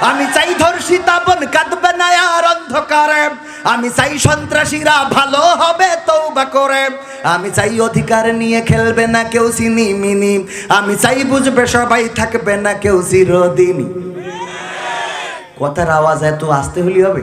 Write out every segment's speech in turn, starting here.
আমি চাই ধর্ষিতা বোন কাঁদবে না আর অন্ধকারে। আমি চাই সন্ত্রাসীরা ভালো হবে তৌবা করে। আমি চাই অধিকার নিয়ে খেলবে না কেউ সিনি মিনি। আমি চাই বুঝবে সবাই থাকবে না কেউ চিরদিনই কথার আওয়াজ এত আসতে হলি হবে?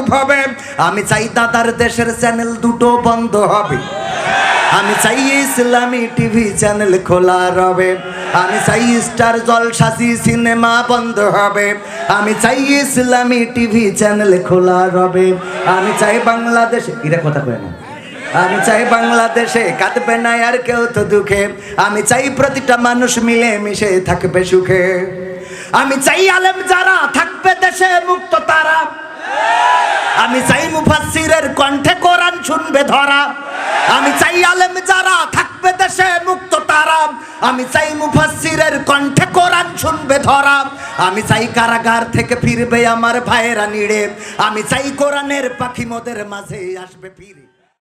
করুক ভবে, আমি চাই দাদার দেশের চ্যানেল দুটো বন্ধ হবে। আমি চাই ইসলামী টিভি চ্যানেল খোলা রবে। আমি চাই স্টার জলসাসি সিনেমা বন্ধ হবে। আমি চাই ইসলামী টিভি চ্যানেল খোলা রবে। আমি চাই বাংলাদেশে এরা কথা কয় না। আমি চাই বাংলাদেশে কাঁদবে না আর কেউ তো দুঃখে। আমি চাই প্রতিটা মানুষ মিলে মিশে থাকবে সুখে। আমি চাই আলেম যারা থাকবে দেশে মুক্ত তারা। আমি চাই মুফাসসিরের কণ্ঠে কোরআন শুনবে ধরা। আমি চাই আলেম যারা থাকবে দেশে মুক্ত তারা। আমি চাই মুফাসসিরের কণ্ঠে কোরআন শুনবে ধরা। আমি চাই কারাগার থেকে ফিরবে আমার ভাইয়েরা নিড়ে। আমি চাই কোরআনের পাখি মোদের মাঝে আসবে ফিরে।